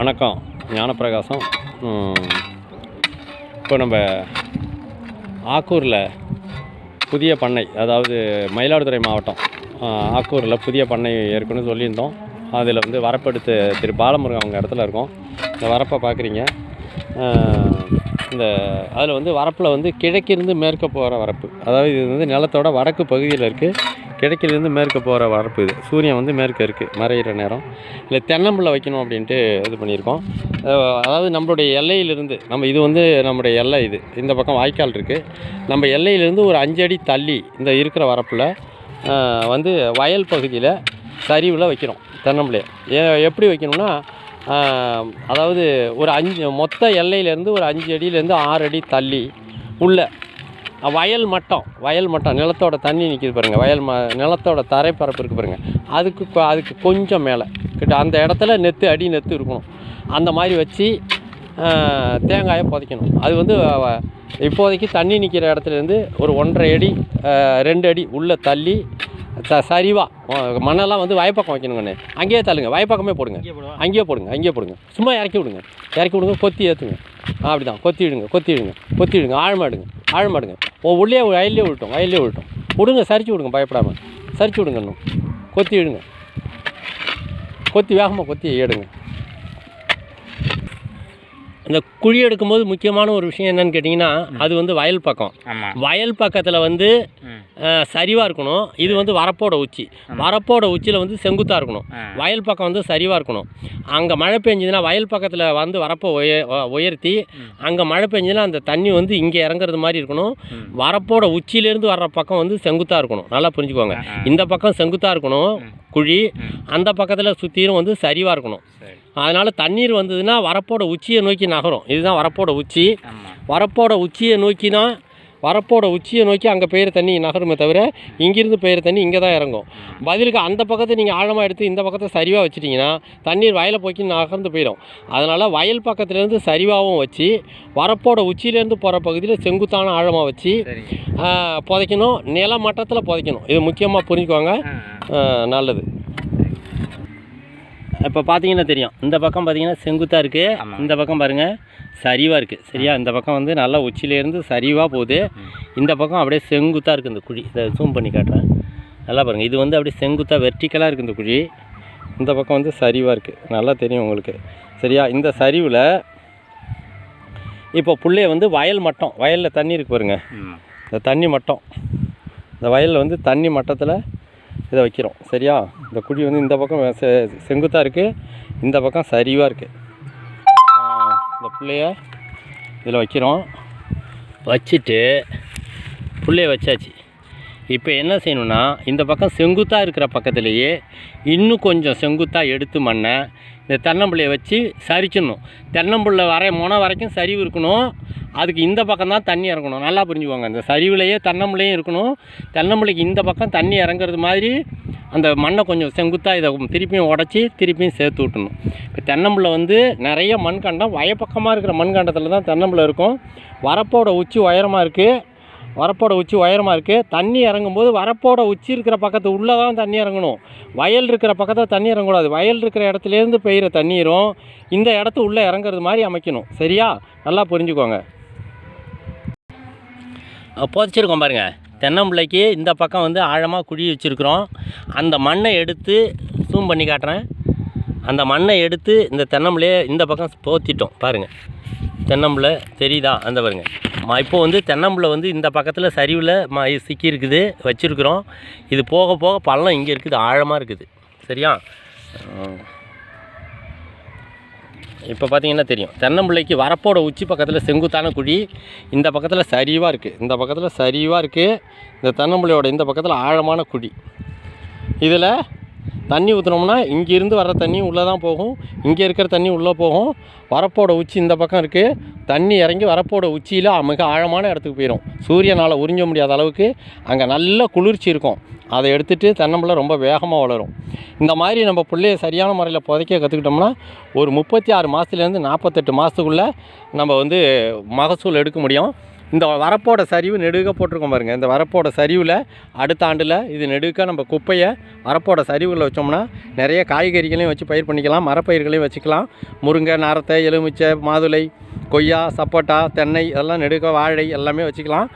வணக்கம். ஞானப்பிரகாசம். இப்போ நம்ம ஆக்கூரில் புதிய பண்ணை அதாவது மயிலாடுதுறை மாவட்டம் ஆக்கூரில் புதிய பண்ணை ஏற்கனவே சொல்லியிருந்தோம். அதில் வந்து வரப்படுத்து திரு பாலமுருகன் அவங்க இடத்துல இருக்கோம். இந்த வரப்பை பார்க்குறீங்க. இந்த அதில் வந்து வரப்பில் வந்து கிழக்கிருந்து மேற்க போகிற வரப்பு அதாவது இது வந்து நிலத்தோட வடக்கு பகுதியில் இருக்குது. கிழக்கிலேருந்து மேற்க போகிற வரப்பு இது. சூரியன் வந்து மேற்க இருக்குது மறையிற நேரம். இல்லை தென்னம்பிள்ளை வைக்கணும் அப்படின்ட்டு இது பண்ணியிருக்கோம். அதாவது நம்மளுடைய எல்லையிலிருந்து நம்ம இது வந்து நம்மளுடைய எல்லை இது. இந்த பக்கம் வாய்க்கால் இருக்குது நம்ம எல்லையிலேருந்து ஒரு அஞ்சு அடி தள்ளி இந்த இருக்கிற வரப்பில் வந்து வயல் பகுதியில் சரிவில் வைக்கிறோம் தென்னம்பிள்ளையை. ஏ எப்படி வைக்கணும்னா அதாவது ஒரு அஞ்சு மொத்த எல்லையிலேருந்து ஒரு அஞ்சு அடியிலேருந்து ஆறு அடி தள்ளி உள்ள வயல் மட்டம் வயல் மட்டம் நிலத்தோட தண்ணி நிற்கிது பாருங்கள் வயல் ம நிலத்தோட தரைப்பரப்பு இருக்குது பாருங்கள் அதுக்கு அதுக்கு கொஞ்சம் மேலே. கிட்ட அந்த இடத்துல நெத்து அடி நெத்து இருக்கணும். அந்த மாதிரி வச்சு தேங்காயை புதைக்கணும். அது வந்து இப்போதைக்கு தண்ணி நிற்கிற இடத்துலேருந்து ஒரு ஒன்றரை அடி ரெண்டு அடி உள்ளே தள்ளி ச சரிவாக மண்ணெல்லாம் வந்து வயப்பக்கம் வைக்கணுங்கண்ணே. அங்கேயே தள்ளுங்க. வயப்பக்கமே போடுங்க. அங்கேயே போடுங்க. அங்கேயே போடுங்க. சும்மா இறக்கி விடுங்க. இறக்கி விடுங்க கொத்தி ஏற்றுங்க அப்படி தான் கொத்தி விடுங்க கொத்தி விடுங்க கொத்தி விடுங்க. ஆழமாடுங்க ஆழமாடுங்க. ஓ உள்ளே வயல்லே விட்டோம் வயல்லே விட்டோம் விடுங்க சரிச்சு விடுங்க பயப்படாமல் சரிச்சு விடுங்க இன்னும். கொத்தி விடுங்க கொத்தி வேகமாக கொத்தி எடுங்க இந்த குழி எடுக்கும்போது முக்கியமான ஒரு விஷயம் என்னன்னு கேட்டிங்கன்னா அது வந்து வயல் பக்கம். வயல் பக்கத்தில் வந்து சரிவாக இருக்கணும். இது வந்து வரப்போட உச்சி. வரப்போட உச்சியில் வந்து செங்குத்தாக இருக்கணும். வயல் பக்கம் வந்து சரிவாக இருக்கணும். அங்கே மழை பெஞ்சதுன்னா வயல் பக்கத்தில் வந்து வரப்போ உய உயர்த்தி அங்கே மழை பெஞ்சதுன்னா அந்த தண்ணி வந்து இங்கே இறங்குறது மாதிரி இருக்கணும். வரப்போட உச்சியிலேருந்து வர்ற பக்கம் வந்து செங்குத்தாக இருக்கணும். நல்லா புரிஞ்சுக்கோங்க. இந்த பக்கம் செங்குத்தாக இருக்கணும் குழி. அந்த பக்கத்தில் சுற்றியும் வந்து சரிவாக இருக்கணும். அதனால் தண்ணீர் வந்ததுன்னா வரப்போட உச்சியை நோக்கி நகரும். இதுதான் வரப்போட உச்சி. வரப்போட உச்சியை நோக்கினா வரப்போட உச்சியை நோக்கி அங்கே பெய்கிற தண்ணி நகருமே தவிர இங்கிருந்து பெய்கிற தண்ணி இங்கே தான் இறங்கும். பதிலுக்கு அந்த பக்கத்தை நீங்கள் ஆழமாக எடுத்து இந்த பக்கத்தை சரிவாக வச்சிட்டிங்கன்னா தண்ணீர் வயலை போக்கி நகர்ந்து போயிடும். அதனால் வயல் பக்கத்துலேருந்து சரிவாகவும் வச்சு வரப்போட உச்சியிலேருந்து போகிற பகுதியில் செங்குத்தான ஆழமாக வச்சு புதைக்கணும். நில மட்டத்தில் புதைக்கணும். இது முக்கியமாக ஆ, நல்லது. இப்போ பார்த்தீங்கன்னா தெரியும். இந்த பக்கம் பார்த்தீங்கன்னா செங்குத்தாக இருக்குது. இந்த பக்கம் பாருங்கள் சரிவாக இருக்குது சரியா? இந்த பக்கம் வந்து நல்லா உச்சியிலேருந்து சரிவாக போகுது. இந்த பக்கம் அப்படியே செங்குத்தாக இருக்குது இந்த குழி. இதை ஜூம் பண்ணி காட்டுறேன். நல்லா பாருங்கள் இது வந்து அப்படியே செங்குத்தாக வெர்டிக்கலாக இருக்குது இந்த குழி. இந்த பக்கம் வந்து சரிவாக இருக்குது நல்லா தெரியும் உங்களுக்கு. சரியா? இந்த சரிவில் இப்போ புள்ளைய வந்து வயல் மட்டம். வயலில் தண்ணி இருக்கு பாருங்க. ம். இந்த தண்ணி மட்டம். இந்த வயலில் வந்து தண்ணி மட்டத்தில் இதை வைக்கிறோம். சரியா? இந்த குழி வந்து இந்த பக்கம் செ செங்குத்தாக இருக்குது இந்த பக்கம் சரிவாக இருக்குது இந்த பிள்ளைய இதில் வைக்கிறோம். வச்சுட்டு பிள்ளைய வச்சாச்சு. இப்போ என்ன செய்யணும்னா இந்த பக்கம் செங்குத்தாக இருக்கிற பக்கத்துலேயே இன்னும் கொஞ்சம் செங்குத்தாக எடுத்து மண்ணை இந்த தென்னம்பிள்ளையை வச்சு சரிச்சிடணும். தென்னம்பிள்ளை வர முனை வரைக்கும் சரிவு இருக்கணும். அதுக்கு இந்த பக்கம் தான் தண்ணி இறங்கணும். நல்லா புரிஞ்சுக்கோங்க. இந்த சரிவுலையே தென்னம்பிள்ளையும் இருக்கணும். தென்னம்பிள்ளைக்கு இந்த பக்கம் தண்ணி இறங்குறது மாதிரி அந்த மண்ணை கொஞ்சம் செங்குத்தாக இதை திருப்பியும் உடச்சி திருப்பியும் சேர்த்து விட்டணும். இப்போ தென்னம்பிள்ளை வந்து நிறைய மண்கண்டம் வயப்பக்கமாக இருக்கிற மண்கண்டத்தில் தான் தென்னம்பிள்ளை இருக்கும். வரப்போட உச்சி உயரமாக இருக்குது வரப்போட உச்சி உயரமாக இருக்குது தண்ணி இறங்கும்போது வரப்போட உச்சி இருக்கிற பக்கத்து உள்ளே தான் தண்ணி இறங்கணும். வயல் இருக்கிற பக்கத்தில் தண்ணி இறங்கக்கூடாது. வயல் இருக்கிற இடத்துலேருந்து பெய்கிற தண்ணீரும் இந்த இடத்து உள்ளே இறங்குறது மாதிரி அமைக்கணும். சரியா? நல்லா புரிஞ்சுக்கோங்க. புதைச்சிருக்கோம் பாருங்கள் தென்னம்பிள்ளைக்கு இந்த பக்கம் வந்து ஆழமாக குழி வச்சுருக்குறோம். அந்த மண்ணை எடுத்து ஜூம் பண்ணி காட்டுறேன். அந்த மண்ணை எடுத்து இந்த தென்னம்பிள்ளையே இந்த பக்கம் போத்திட்டோம் பாருங்கள் தென்னம்பிள்ளை தெரியுதா? அந்த பாருங்கள் ம இப்போ வந்து தென்னம்பிள்ளை வந்து இந்த பக்கத்தில் சரிவில் ம சிக்கி இருக்குது வச்சுருக்குறோம். இது போக போக பள்ளம் இங்கே இருக்குது ஆழமாக இருக்குது. சரியா? இப்போ பார்த்தீங்கன்னா தெரியும். தென்னம்பிள்ளைக்கு வரப்போட உச்சி பக்கத்தில் செங்குத்தான குழி இந்த பக்கத்தில் சரிவாக இருக்குது இந்த பக்கத்தில் சரிவாக இருக்குது இந்த தென்னம்பிள்ளையோட இந்த பக்கத்தில் ஆழமான குழி. இதில் தண்ணி ஊற்றுனோம்னா இங்கேருந்து வர தண்ணி உள்ளே தான் போகும். இங்கே இருக்கிற தண்ணி உள்ளே போகும். வரப்போட உச்சி இந்த பக்கம் இருக்குது தண்ணி இறங்கி வரப்போட உச்சியில் மிக ஆழமான இடத்துக்கு போயிடும் சூரியனால் உறிஞ்ச முடியாத அளவுக்கு அங்கே நல்ல குளிர்ச்சி இருக்கும். அதை எடுத்துகிட்டு தென்னம்பிள்ளை ரொம்ப வேகமாக வளரும். இந்த மாதிரி நம்ம பிள்ளைய சரியான முறையில் புதைக்க கற்றுக்கிட்டோம்னா ஒரு முப்பத்தி ஆறு மாதத்துலேருந்து நாற்பத்தெட்டு மாதத்துக்குள்ளே நம்ம வந்து மகசூல் எடுக்க முடியும். இந்த வரப்போட சரிவு நெடுக போட்டிருக்கோம் பாருங்கள் இந்த வரப்போட சரிவில் அடுத்த ஆண்டில் இது நெடுக்க நம்ம குப்பையை வரப்போட சரிவுகளில் வச்சோம்னா நிறைய காய்கறிகளையும் வச்சு பயிர் பண்ணிக்கலாம் மரப்பயிர்களையும் வச்சுக்கலாம். முருங்கை நாரத்தை எலுமிச்சை மாதுளை கொய்யா சப்போட்டா தென்னை இதெல்லாம் நெடுக்க வாழை எல்லாமே வச்சுக்கலாம்.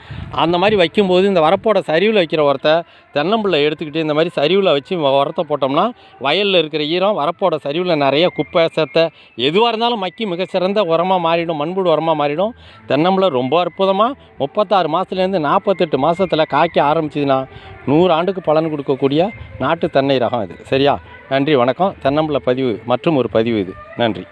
அந்த மாதிரி வைக்கும்போது இந்த வரப்போட சரிவில் வைக்கிற உரத்தை தென்னம்பிள்ளை எடுத்துக்கிட்டு இந்த மாதிரி சரிவில் வச்சு உரத்தை போட்டோம்னா வயலில் இருக்கிற ஈரம் வரப்போட சரிவில் நிறைய குப்பை செத்தை எதுவாக இருந்தாலும் மக்கி மிகச்சிறந்த உரமாக மாறிடும் மண்புழு உரமாக மாறிடும். தென்னம்பிள்ளை ரொம்ப அற்புதமாக முப்பத்தாறு மாதத்துலேருந்து நாற்பத்தெட்டு மாதத்தில் காய்க்க ஆரம்பிச்சதுன்னா நூறு ஆண்டுக்கு பலன் கொடுக்கக்கூடிய நாட்டு தென்னை ரகம் இது. சரியா? நன்றி வணக்கம். தென்னம்பிள்ளை பதிவு மற்றும் ஒரு பதிவு இது. நன்றி.